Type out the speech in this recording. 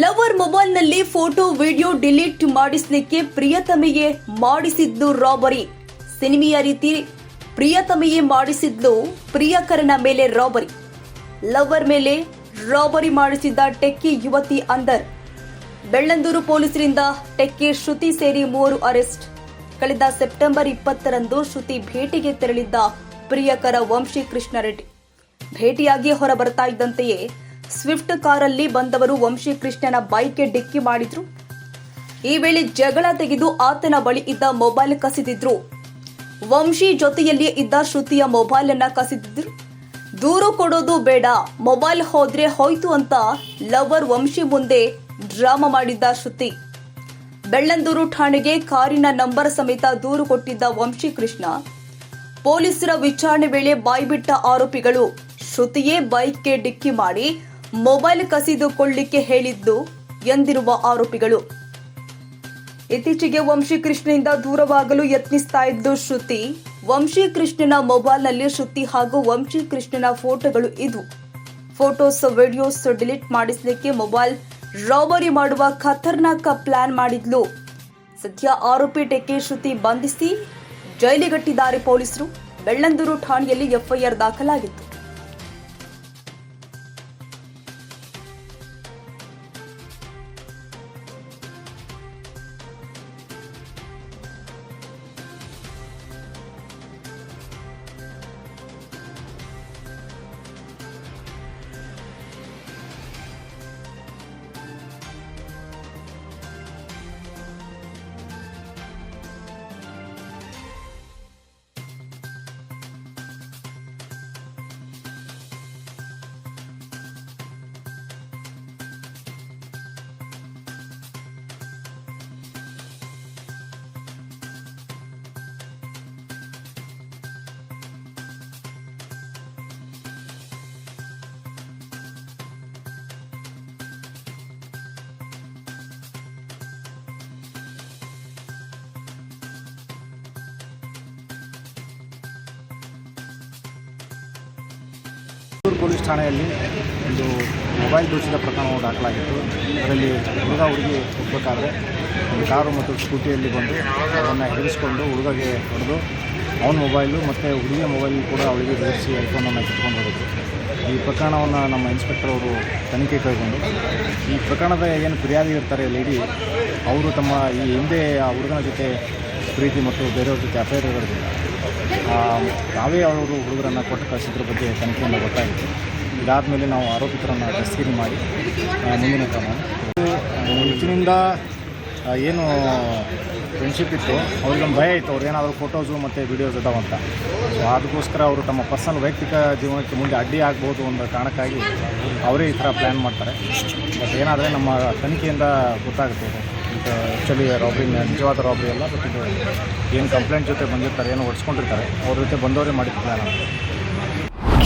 Lover ಮೊಬೈಲ್ನಲ್ಲಿ photo, video delete ಮಾಡಿಸ್ಲಿಕ್ಕೆ ಪ್ರಿಯತಮಿಗೆ ಮಾಡಿಸಿದ್ದು ರಾಬರಿ. ಸಿನಿಮೆಯ ರೀತಿ ಪ್ರಿಯತಮಿಗೆ ಮಾಡಿಸಿದ್ದು ಪ್ರಿಯಕರನ ಮೇಲೆ ರಾಬರಿ. ಲವರ್ ಮೇಲೆ ರಾಬರಿ ಮಾಡಿಸಿದ್ದ ಟೆಕ್ಕಿ ಯುವತಿ ಅಂದರ್ ಬೆಳ್ಳಂದೂರು ಪೊಲೀಸರಿಂದ ಟೆಕ್ಕಿ ಶ್ರುತಿ ಸೇರಿ ಮೂವರು ಅರೆಸ್ಟ್. ಕಳೆದ ಸೆಪ್ಟೆಂಬರ್ ಇಪ್ಪತ್ತರಂದು ಶ್ರುತಿ ಭೇಟಿಗೆ ತೆರಳಿದ್ದ ಪ್ರಿಯಕರ ವಂಶಿ ಕೃಷ್ಣರೆಡ್ಡಿ ಭೇಟಿಯಾಗಿ ಹೊರಬರ್ತಾ ಇದ್ದಂತೆಯೇ ಸ್ವಿಫ್ಟ್ ಕಾರಲ್ಲಿ ಬಂದವರು ವಂಶಿ ಕೃಷ್ಣನ ಬೈಕ್ಗೆ ಡಿಕ್ಕಿ ಮಾಡಿದ್ರು. ಈ ವೇಳೆ ಜಗಳ ತೆಗೆದು ಆತನ ಬಳಿ ಇದ್ದ ಮೊಬೈಲ್ ಕಸಿದಿದ್ರು. ವಂಶಿ ಜೊತೆಯಲ್ಲಿ ಇದ್ದ ಶ್ರುತಿಯ ಮೊಬೈಲ್ ಅನ್ನ ಕಸಿದಿದ್ರು. ದೂರು ಕೊಡೋದು ಬೇಡ, ಮೊಬೈಲ್ ಹೋದ್ರೆ ಹೋಯ್ತು ಅಂತ ಲವರ್ ವಂಶಿ ಮುಂದೆ ಡ್ರಾಮಾ ಮಾಡಿದ್ದ ಶ್ರುತಿ. ಬೆಳ್ಳಂದೂರು ಠಾಣೆಗೆ ಕಾರಿನ ನಂಬರ್ ಸಮೇತ ದೂರು ಕೊಟ್ಟಿದ್ದ ವಂಶಿ ಕೃಷ್ಣ ಪೊಲೀಸರ ವಿಚಾರಣೆ ವೇಳೆ ಬಾಯ್ಬಿಟ್ಟ ಆರೋಪಿಗಳು ಶ್ರುತಿಯೇ ಬೈಕ್ಗೆ ಡಿಕ್ಕಿ ಮಾಡಿ ಮೊಬೈಲ್ ಕಸಿದುಕೊಳ್ಳಿಕ್ಕೆ ಹೇಳಿದ್ದು ಎಂದಿರುವ ಆರೋಪಿಗಳು. ಇತ್ತೀಚೆಗೆ ವಂಶಿ ಕೃಷ್ಣನಿಂದ ದೂರವಾಗಲು ಯತ್ನಿಸ್ತಾ ಇದ್ದು ಶ್ರುತಿ ವಂಶಿ ಕೃಷ್ಣನ ಮೊಬೈಲ್ನಲ್ಲಿ ಶ್ರುತಿ ಹಾಗೂ ವಂಶಿ ಕೃಷ್ಣನ ಫೋಟೋಗಳು ಇದ್ವು. ಫೋಟೋಸ್, ವಿಡಿಯೋಸ್ ಡಿಲೀಟ್ ಮಾಡಿಸಲಿಕ್ಕೆ ಮೊಬೈಲ್ ರಾಬರಿ ಮಾಡುವ ಖತರ್ನಾಕ ಪ್ಲಾನ್ ಮಾಡಿದ್ಲು. ಸದ್ಯ ಆರೋಪಿ ಟೆಕ್ಕೆ ಶ್ರುತಿ ಬಂಧಿಸಿ ಜೈಲಿಗಟ್ಟಿದ್ದಾರೆ ಪೊಲೀಸರು. ಬೆಳ್ಳಂದೂರು ಠಾಣೆಯಲ್ಲಿ ಎಫ್ಐಆರ್ ದಾಖಲಾಗಿತ್ತು. ಪೊಲೀಸ್ ಠಾಣೆಯಲ್ಲಿ ಒಂದು ಮೊಬೈಲ್ ದೋಷದ ಪ್ರಕರಣವು ದಾಖಲಾಗಿತ್ತು. ಅದರಲ್ಲಿ ಹುಡುಗ ಹುಡುಗಿ ಹೋಗಬೇಕಾದ್ರೆ ಒಂದು ಕಾರು ಮತ್ತು ಸ್ಕೂಟಿಯಲ್ಲಿ ಬಂದು ಅದನ್ನು ಹಿಡಿಸ್ಕೊಂಡು ಹುಡುಗಗೆ ಹೊಡೆದು ಅವನ ಮೊಬೈಲು ಮತ್ತು ಹುಡುಗಿಯ ಮೊಬೈಲ್ ಕೂಡ ಅವಳಿಗೆ ಜೋಡಿಸಿ ಐಫೋನನ್ನು ಕಿತ್ಕೊಂಡು ಹೋಗಿತ್ತು ಈ ಪ್ರಕರಣವನ್ನು ನಮ್ಮ ಇನ್ಸ್ಪೆಕ್ಟರ್ ಅವರು ತನಿಖೆ ಕೈಗೊಂಡು ಈ ಪ್ರಕರಣದ ಏನು ಫಿರ್ಯಾದಿ ಇರ್ತಾರೆ ಲೇಡಿ ಅವರು ತಮ್ಮ ಈ ಹಿಂದೆ ಆ ಹುಡುಗನ ಜೊತೆ ಪ್ರೀತಿ ಮತ್ತು ಬೇರೆಯವ್ರ ಜೊತೆ ಅಫೇರ್ ಇರೋದ್ರಿಂದ ಆ, ನಾವೇ ಅವರು ಹುಡುಗರನ್ನು ಕೊಟ್ಟು ಕಳಿಸಿದ್ರ ಬಗ್ಗೆ ತನಿಖೆಯಿಂದ ಗೊತ್ತಾಗಿತ್ತು ಇದಾದಮೇಲೆ ನಾವು ಆರೋಪಿತರನ್ನು ದಸ್ತಗಿರಿ ಮಾಡಿ ಮುಂದಿನ ಕ್ರಮ. ಮುಂಚಿನಿಂದ ಏನು ಫ್ರೆಂಡ್ಶಿಪ್ ಇತ್ತು ಅವ್ರಿಗೊಂದು ಭಯ ಇತ್ತು ಅವ್ರು ಏನಾದರೂ ಫೋಟೋಸು ಮತ್ತು ವೀಡಿಯೋಸ್ ಇದಾವಂತ ಸೊ ಅದಕ್ಕೋಸ್ಕರ ಅವರು ತಮ್ಮ ಪರ್ಸನಲ್ ವೈಯಕ್ತಿಕ ಜೀವನಕ್ಕೆ ಮುಂದೆ ಅಡ್ಡಿ ಆಗ್ಬೋದು ಅನ್ನೋ ಕಾರಣಕ್ಕಾಗಿ ಅವರೇ ಈ ಥರ ಪ್ಲ್ಯಾನ್ ಮಾಡ್ತಾರೆ. ಬಟ್ ಏನಾದರೆ ನಮ್ಮ ತನಿಖೆಯಿಂದ ಗೊತ್ತಾಗುತ್ತೆ. ಆ್ಯಕ್ಚುಲಿ ರಾಬ್ರಿ ನಿಜವಾದ ರಾಬ್ರಿ ಅಲ್ಲ ಬಟ್ ಇದು, ಏನು ಕಂಪ್ಲೇಂಟ್ ಜೊತೆ ಬಂದಿರ್ತಾರೆ, ಏನು ಹೊಡ್ಸ್ಕೊಂಡಿರ್ತಾರೆ, ಅವ್ರ ಜೊತೆ ಬಂದವರೇ ಅಂತ